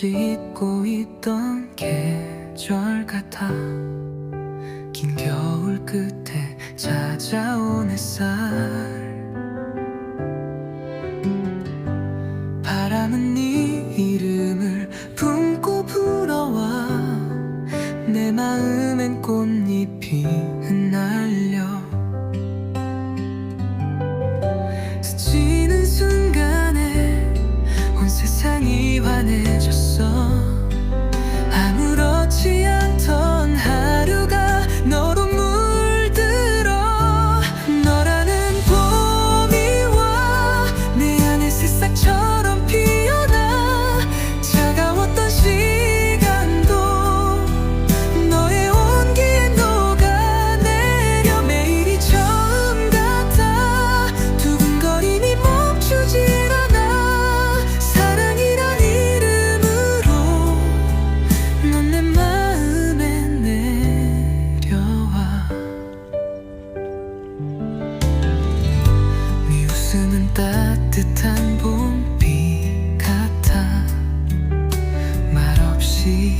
잊고 있던 계절 같아. 긴 겨울 끝에 찾아온 햇살. 바람은 네 이름을 품고 불어와 내 마음엔 꽃잎이 흩날려 세상이 환해졌어. 웃음은 따뜻한 봄비 같아. 말없이